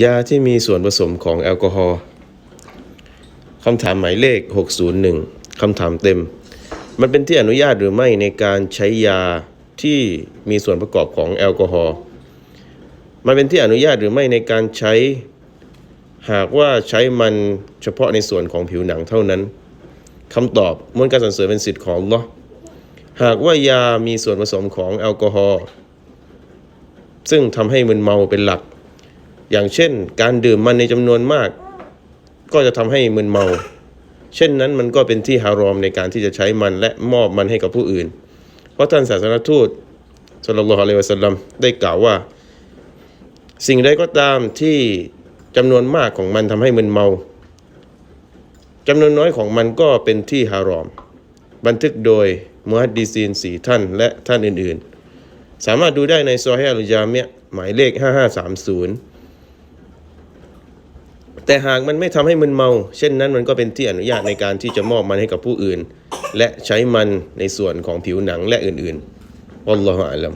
ยาที่มีส่วนผสมของแอลกอฮอล์คำถามหมายเลข 601 คำถามเต็ม มันเป็นที่อนุญาตหรือไม่ในการใช้ยาที่มีส่วนประกอบของแอลกอฮอล์มันเป็นที่อนุญาตหรือไม่ในการใช้ หากว่าใช้มันเฉพาะในส่วนของผิวหนังเท่านั้นคำตอบมวลการสรรเสริญเป็นสิทธิ์ของอัลลอฮ์หากว่ายามีส่วนผสมของแอลกอฮอล์ซึ่งทำให้มึนเมาเป็นหลัก อย่างเช่น การดื่มมันในจำนวนมาก ก็จะทำให้มึนเมา เช่นนั้นมันก็เป็นที่ฮารอมในการที่จะใช้มันและมอบมันให้กับผู้อื่น เพราะท่านศาสนทูตสุลลัลลอฮุอะลัยวะสัลลัมได้กล่าวว่า สิ่งใดก็ตามที่จำนวนมากของมันทำให้มึนเมาจำนวนน้อยของมันก็เป็นที่ฮารอม บันทึกโดยมุฮัดดีซีนสี่ท่านและท่านอื่นๆ สามารถดูได้ในซอฮีอัลจามียะหมายเลข 5530 แต่หากมันไม่ทำให้มึนเมา เช่นนั้นมันก็เป็นที่อนุญาตในการที่จะมอบมันให้กับผู้อื่น และใช้มันในส่วนของผิวหนังและอื่นๆอัลลอฮฺอาลัม